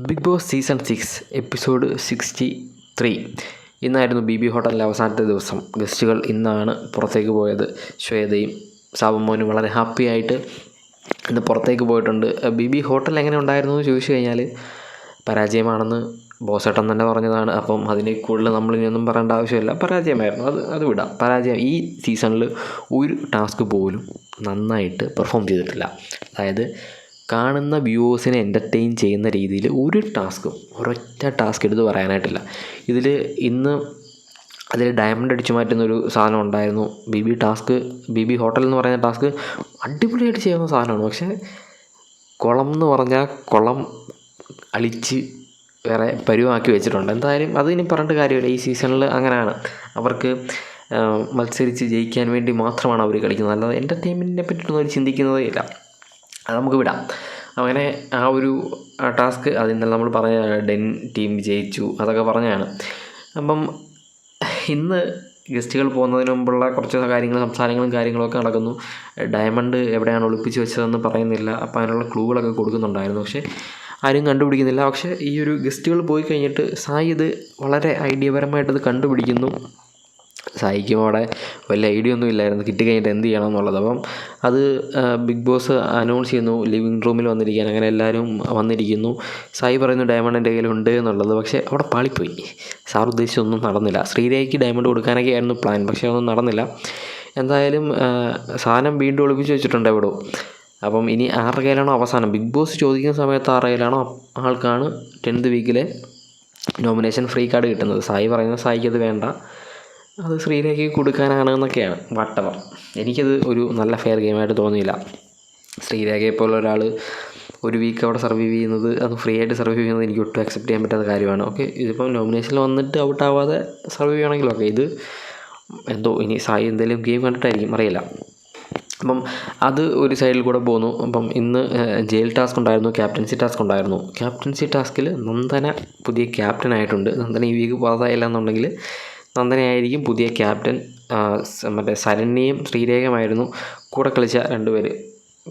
Big boss season six episode sixty three. ഇന്നായിരുന്നു B B ഹോട്ടലിലെ അവസാനത്തെ ദിവസം. ഗസ്റ്റുകൾ ഇന്നാണ് പുറത്തേക്ക് പോയത്. ശ്വേതയും സാബുമോനും വളരെ ഹാപ്പി ആയിട്ട് ഇന്ന് പുറത്തേക്ക് പോയിട്ടുണ്ട്. ബി ബി ഹോട്ടൽ എങ്ങനെ ഉണ്ടായിരുന്നു എന്ന് ചോദിച്ചു കഴിഞ്ഞാൽ പരാജയമാണെന്ന് ബോസേട്ടൻ തന്നെ പറഞ്ഞതാണ്. അപ്പം അതിനെ കൂടുതൽ നമ്മൾ ഇനിയൊന്നും പറയേണ്ട ആവശ്യമില്ല. പരാജയമായിരുന്നു. അത് അത് വിടാം. പരാജയം ഈ സീസണിൽ ഒരു ടാസ്ക് പോലും നന്നായിട്ട് പെർഫോം ചെയ്തിട്ടില്ല. അതായത് കാണുന്ന വ്യൂവേഴ്സിനെ എന്റർടൈൻ ചെയ്യുന്ന രീതിയിൽ ഒരു ടാസ്ക്കും ഒരൊറ്റ ടാസ്ക് എടുത്ത് പറയാനായിട്ടില്ല. ഇതിൽ ഇന്ന് അതിൽ ഡയമണ്ട് അടിച്ചു മാറ്റുന്ന ഒരു സാധനം ഉണ്ടായിരുന്നു. B B task B B hotel എന്ന് പറയുന്ന ടാസ്ക് അടിപൊളിയായിട്ട് ചെയ്യുന്ന സാധനമാണ്. പക്ഷേ കുളം എന്ന് പറഞ്ഞാൽ കുളം അളിച്ച് വേറെ പരുവാക്കി വെച്ചിട്ടുണ്ട്. എന്തായാലും അത് ഇനി പറഞ്ഞിട്ട് കാര്യമില്ല. ഈ സീസണിൽ അങ്ങനെയാണ്. അവർക്ക് മത്സരിച്ച് ജയിക്കാൻ വേണ്ടി മാത്രമാണ് അവർ കളിക്കുന്നത്. അല്ലാതെ എന്റർടൈൻമെന്റിനെ പറ്റിയിട്ടൊന്നും അവർ ചിന്തിക്കുന്നതേ ഇല്ല അത് നമുക്ക് വിടാം. അങ്ങനെ ആ ഒരു ടാസ്ക് അത് ഇന്നലെ നമ്മൾ പറഞ്ഞ ഡെൻ ടീം ജയിച്ചു അതൊക്കെ പറഞ്ഞാണ് അപ്പം ഇന്ന് ഗസ്റ്റുകൾ പോകുന്നതിന് മുമ്പുള്ള കുറച്ച് കാര്യങ്ങൾ സംസാരങ്ങളും കാര്യങ്ങളൊക്കെ നടക്കുന്നു. ഡയമണ്ട് എവിടെയാണ് ഒളിപ്പിച്ച് വെച്ചതെന്ന് പറയുന്നില്ല. അപ്പോൾ അതിനുള്ള ക്ലൂകളൊക്കെ കൊടുക്കുന്നുണ്ടായിരുന്നു. പക്ഷേ ആരും കണ്ടുപിടിക്കുന്നില്ല. പക്ഷേ ഈ ഒരു ഗസ്റ്റുകൾ പോയി കഴിഞ്ഞിട്ട് സായി ഇത് വളരെ ഐഡിയപരമായിട്ടത് കണ്ടുപിടിക്കുന്നു. സായിക്കും അവിടെ വലിയ ഐഡിയ ഒന്നും ഇല്ലായിരുന്നു. കിട്ടി കഴിഞ്ഞിട്ട് എന്ത് ചെയ്യണം എന്നുള്ളത്. അപ്പം അത് ബിഗ് ബോസ് അനൗൺസ് ചെയ്യുന്നു. ലിവിങ് റൂമിൽ വന്നിരിക്കാൻ. അങ്ങനെ എല്ലാവരും വന്നിരിക്കുന്നു. സായി പറയുന്നു ഡയമണ്ട് എന്റെ കയ്യിലുണ്ട് എന്നുള്ളത്. പക്ഷേ അവിടെ പാളിപ്പോയി. സാർ ഉദ്ദേശിച്ചൊന്നും നടന്നില്ല. ശ്രീരേഖയ്ക്ക് ഡയമണ്ട് കൊടുക്കാനൊക്കെ ആയിരുന്നു പ്ലാൻ പക്ഷേ ഒന്നും നടന്നില്ല. എന്തായാലും സാധനം വീണ്ടും ഒളിപ്പിച്ച് വെച്ചിട്ടുണ്ട് എവിടെയോ അപ്പം ഇനി ആറ് കയ്യിലാണോ അവസാനം? ബിഗ് ബോസ് ചോദിക്കുന്ന സമയത്ത് ആറ് കയ്യിലാണോ ആൾക്കാണ് ടെൻത്ത് വീക്കിലെ നോമിനേഷൻ ഫ്രീ കാർഡ് കിട്ടുന്നത്. സായി പറയുന്ന സായിക്ക് അത് വേണ്ട. അത് ശ്രീരേഖയ്ക്ക് കൊടുക്കാനാണ് എന്നൊക്കെയാണ് വട്ടവർ എനിക്കത് ഒരു നല്ല ഫെയർ ഗെയിമായിട്ട് തോന്നിയില്ല. ശ്രീലേഖയെ പോലെ ഒരാൾ ഒരു വീക്ക് അവിടെ സർവൈവ് ചെയ്യുന്നത് അത് ഫ്രീ ആയിട്ട് സർവൈവ് ചെയ്യുന്നത് എനിക്ക് ഒട്ടും അക്സെപ്റ്റ് ചെയ്യാൻ പറ്റാത്ത കാര്യമാണ്. ഓക്കെ ഇതിപ്പം നോമിനേഷനിൽ വന്നിട്ട് ഔട്ട് ആവാതെ സർവൈവ് ചെയ്യണമെങ്കിലും ഓക്കെ ഇത് എന്തോ ഇനി സായി എന്തെങ്കിലും ഗെയിം കണ്ടിട്ടായിരിക്കും അറിയില്ല. അപ്പം അത് ഒരു സൈഡിൽ കൂടെ പോന്നു. അപ്പം ഇന്ന് ജയിൽ ടാസ്ക് ഉണ്ടായിരുന്നു ക്യാപ്റ്റൻസി ടാസ്ക് ഉണ്ടായിരുന്നു. ക്യാപ്റ്റൻസി ടാസ്കിൽ നന്ദന പുതിയ ക്യാപ്റ്റൻ ആയിട്ടുണ്ട്. നന്ദന ഈ വീക്ക് പുറത്തായില്ല എന്നുണ്ടെങ്കിൽ നന്ദനയായിരിക്കും പുതിയ ക്യാപ്റ്റൻ മറ്റേ ശരണ്യയും ശ്രീരേഖമായിരുന്നു കൂടെ കളിച്ച രണ്ടുപേര്.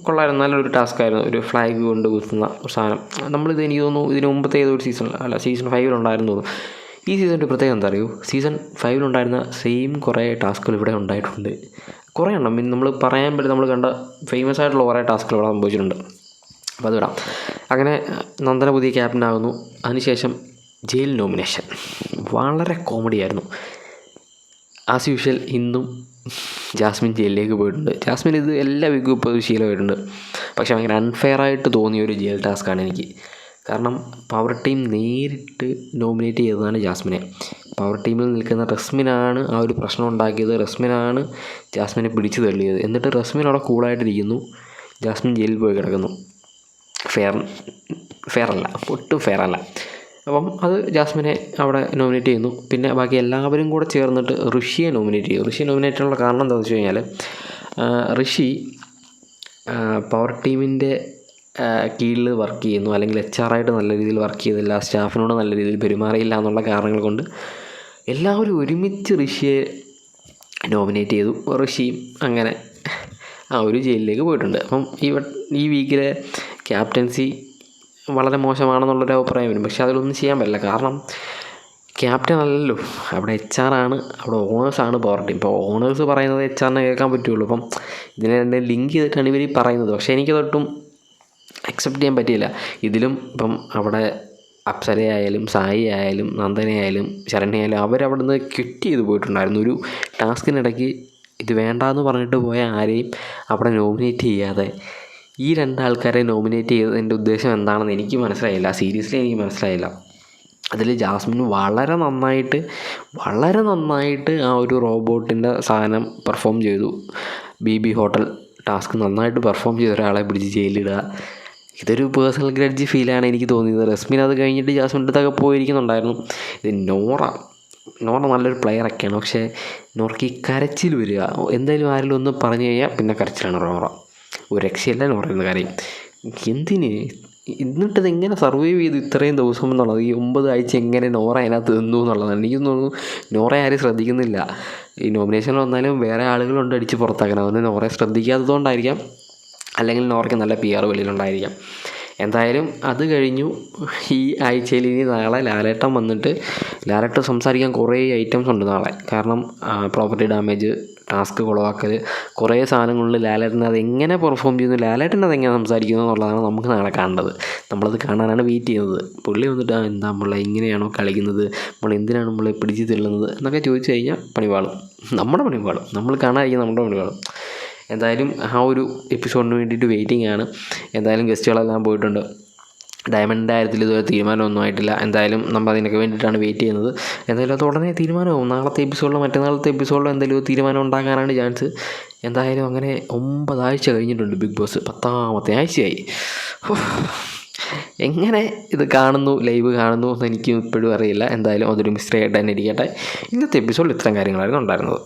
കൊള്ളായിരുന്നു. നല്ലൊരു ടാസ്ക് ആയിരുന്നു. ഒരു ഫ്ലാഗ് കൊണ്ട് കുത്തുന്ന സാധനം. നമ്മളിത് എനിക്ക് തോന്നുന്നു ഇതിന് മുമ്പത്തെ ഏതൊരു സീസൺ അല്ല സീസൺ ഫൈവിലുണ്ടായിരുന്നു തോന്നുന്നു. ഈ സീസണിന്റെ പ്രത്യേകത എന്താ അറിയൂ? സീസൺ ഫൈവിലുണ്ടായിരുന്ന സെയിം കുറേ ടാസ്കുകൾ ഇവിടെ ഉണ്ടായിട്ടുണ്ട്. കുറേ എണ്ണം മീൻ നമ്മൾ പറയാൻ പറ്റും നമ്മൾ കണ്ട ഫേമസ് ആയിട്ടുള്ള കുറേ ടാസ്കുകൾ ഇവിടെ സംഭവിച്ചിട്ടുണ്ട്. അപ്പോൾ അത് വിടാം. അങ്ങനെ നന്ദന പുതിയ ക്യാപ്റ്റൻ ആകുന്നു. അതിനുശേഷം ജയിൽ നോമിനേഷൻ വളരെ കോമഡി ആയിരുന്നു. ആസ് യൂഷ്വൽ ഇന്നും ജാസ്മിൻ ജയിലിലേക്ക് പോയിട്ടുണ്ട്. ജാസ്മിൻ ഇത് എല്ലാ വീക്കും ഇപ്പോൾ ഒരു ശീലമായിട്ടുണ്ട്. പക്ഷെ ഭയങ്കര അൺഫെയറായിട്ട് തോന്നിയ ഒരു ജയിൽ ടാസ്ക്കാണ് എനിക്ക്. കാരണം പവർ ടീം നേരിട്ട് നോമിനേറ്റ് ചെയ്തതാണ് ജാസ്മിനെ. പവർ ടീമിൽ നിൽക്കുന്ന റസ്മിനാണ് ആ ഒരു പ്രശ്നം ഉണ്ടാക്കിയത്. റസ്മിനാണ് ജാസ്മിനെ പിടിച്ചു തള്ളിയത്. എന്നിട്ട് റസ്മിൻ അവിടെ കൂളായിട്ടിരിക്കുന്നു ജാസ്മിൻ ജയിലിൽ പോയി കിടക്കുന്നു. ഫെയർ ഫെയർ അല്ല. ഒട്ടും ഫെയർ അല്ല. അപ്പം അത് ജാസ്മിനെ അവിടെ നോമിനേറ്റ് ചെയ്യുന്നു. പിന്നെ ബാക്കി എല്ലാവരും കൂടെ ചേർന്നിട്ട് ഋഷിയെ നോമിനേറ്റ് ചെയ്തു. ഋഷി നോമിനേറ്റ് ചെയ്യാനുള്ള കാരണം എന്താണെന്ന് വെച്ച് കഴിഞ്ഞാൽ ഋഷി പവർ ടീമിന്റെ കീഴിൽ വർക്ക് ചെയ്യുന്നു. അല്ലെങ്കിൽ എച്ച് ആയിട്ട് നല്ല രീതിയിൽ വർക്ക് ചെയ്തില്ല. സ്റ്റാഫിനോട് നല്ല രീതിയിൽ പെരുമാറിയില്ല എന്നുള്ള കാരണങ്ങൾ കൊണ്ട് എല്ലാവരും ഒരുമിച്ച് ഋഷിയെ നോമിനേറ്റ് ചെയ്തു. ഋഷിയും അങ്ങനെ ആ ഒരു ജയിലിലേക്ക് പോയിട്ടുണ്ട്. അപ്പം ഈ ഈ വീക്കിലെ ക്യാപ്റ്റൻസി വളരെ മോശമാണെന്നുള്ളൊരു അഭിപ്രായം വരും. പക്ഷേ അതിലൊന്നും ചെയ്യാൻ പറ്റില്ല. കാരണം ക്യാപ്റ്റൻ അല്ലല്ലോ. അവിടെ എച്ച് ആർ ആണ്. അവിടെ ഓണേഴ്സാണ് പവർ ടീം ഇപ്പോൾ ഓണേഴ്സ് പറയുന്നത് എച്ച് ആറിനെ കേൾക്കാൻ പറ്റുള്ളൂ. അപ്പം ഇതിനെ രണ്ട് ലിങ്ക് ചെയ്തിട്ടാണ് ഇവർ പറയുന്നത്. പക്ഷേ എനിക്കതൊട്ടും അക്സെപ്റ്റ് ചെയ്യാൻ പറ്റിയില്ല. ഇതിലും ഇപ്പം അവിടെ അപ്സരയായാലും സായി ആയാലും നന്ദനയായാലും ശരണ്യായാലും അവരവിടെ നിന്ന് ക്വിറ്റ് ചെയ്ത് പോയിട്ടുണ്ടായിരുന്നു. ഒരു ടാസ്കിനിടയ്ക്ക് ഇത് വേണ്ടാന്ന് പറഞ്ഞിട്ട് പോയ ആരെയും അവിടെ നോമിനേറ്റ് ചെയ്യാതെ ഈ രണ്ടാൾക്കാരെ നോമിനേറ്റ് ചെയ്തതിന്റെ ഉദ്ദേശം എന്താണെന്ന് എനിക്ക് മനസ്സിലായില്ല. സീരിയസ്ലി എനിക്ക് മനസ്സിലായില്ല. അതിൽ ജാസ്മിൻ വളരെ നന്നായിട്ട് വളരെ നന്നായിട്ട് ആ ഒരു റോബോട്ടിന്റെ സാധനം പെർഫോം ചെയ്തു. ബി ബി ഹോട്ടൽ ടാസ്ക് നന്നായിട്ട് പെർഫോം ചെയ്ത. ഒരാളെ പിടിച്ച് ജയിലിടുക. ഇതൊരു പേഴ്സണൽ ഗ്രഡ്ജ് ഫീലാണ് എനിക്ക് തോന്നിയത്. റസ്മിൻ അത് കഴിഞ്ഞിട്ട് ജാസ്മിന്റെ അടുത്തൊക്കെ പോയിരിക്കുന്നുണ്ടായിരുന്നു. ഇത് നോറ നോറ നല്ലൊരു പ്ലെയറൊക്കെയാണ് പക്ഷേ നോറയ്ക്ക് ഈ കരച്ചിൽ വരിക. എന്തായാലും ആരെങ്കിലും ഒന്ന് പറഞ്ഞു കഴിഞ്ഞാൽ പിന്നെ കരച്ചിലാണ് നോറ ഒരു രക്ഷയില്ല എന്ന് പറയുന്ന കാര്യം. എന്തിന്? എന്നിട്ടത് എങ്ങനെ സർവൈവ് ചെയ്തു ഇത്രയും ദിവസം എന്നുള്ളത്? ഈ ഒമ്പത് ആഴ്ച എങ്ങനെ നോറ അതിനകത്ത് നിന്നു എന്നുള്ളതാണ്. എനിക്ക് തോന്നുന്നു നോറ ആരും ശ്രദ്ധിക്കുന്നില്ല. ഈ നോമിനേഷനിൽ വന്നാലും വേറെ ആളുകളുണ്ട് അടിച്ച് പുറത്താക്കണം അതുകൊണ്ട് നോറയെ ശ്രദ്ധിക്കാത്തതുകൊണ്ടായിരിക്കാം. അല്ലെങ്കിൽ നോറയ്ക്ക് നല്ല പി ആർ വെളിയിലുണ്ടായിരിക്കാം. എന്തായാലും അത് കഴിഞ്ഞു. ഈ ആഴ്ചയിൽ ഇനി നാളെ ലാലേട്ടൻ വന്നിട്ട് ലാലേട്ടൻ സംസാരിക്കാൻ കുറേ ഐറ്റംസ് ഉണ്ട് നാളെ. കാരണം പ്രോപ്പർട്ടി ഡാമേജ് ടാസ്ക് കുളവാക്കൽ കുറേ സാധനങ്ങളിൽ ലാലേട്ടൻ അത് എങ്ങനെ പെർഫോം ചെയ്യുന്നു ലാലേട്ടൻ എങ്ങനെ സംസാരിക്കുന്നു എന്നുള്ളതാണ് നമുക്ക് നാളെ കാണേണ്ടത്. നമ്മളത് കാണാനാണ് വെയിറ്റ് ചെയ്യുന്നത്. പുള്ളി വന്നിട്ട് എന്താ നമ്മളെ ഇങ്ങനെയാണോ കളിക്കുന്നത്? നമ്മൾ എന്തിനാണ് നമ്മളെ പിടിച്ച് തള്ളുന്നത് എന്നൊക്കെ ചോദിച്ചു കഴിഞ്ഞാൽ പണിപാളും. നമ്മുടെ പണിപാളും. നമ്മൾ കാണാതിരിക്കും നമ്മുടെ പണിപാളും. എന്തായാലും ആ ഒരു എപ്പിസോഡിന് വേണ്ടിയിട്ട് വെയിറ്റിംഗ് ആണ്. എന്തായാലും ഗസ്റ്റുകളെല്ലാം പോയിട്ടുണ്ട്. ഡയമണ്ടിന്റെ കാര്യത്തിൽ ഇതുവരെ തീരുമാനമൊന്നും ആയിട്ടില്ല. എന്തായാലും നമ്മൾ അതിനൊക്കെ വേണ്ടിയിട്ടാണ് വെയിറ്റ് ചെയ്യുന്നത്. എന്തായാലും അത് ഉടനെ തീരുമാനമാവും. നാളത്തെ എപ്പിസോഡിലോ മറ്റന്നാളത്തെ എപ്പിസോഡിലോ എന്തെങ്കിലും തീരുമാനം ഉണ്ടാകാനാണ് ചാൻസ് എന്തായാലും അങ്ങനെ ഒമ്പതാഴ്ച കഴിഞ്ഞിട്ടുണ്ട് ബിഗ് ബോസ്. പത്താമത്തെ ആഴ്ചയായി. എങ്ങനെ ഇത് കാണുന്നു ലൈവ് കാണുന്നു എന്ന് എനിക്ക് ഇപ്പോഴും അറിയില്ല. എന്തായാലും അതൊരു മിസ്റ്റേക്ക് ആയിട്ട് തന്നെ ഇരിക്കട്ടെ. ഇന്നത്തെ എപ്പിസോഡിൽ ഇത്രയും കാര്യങ്ങളായിരുന്നു ഉണ്ടായിരുന്നത്.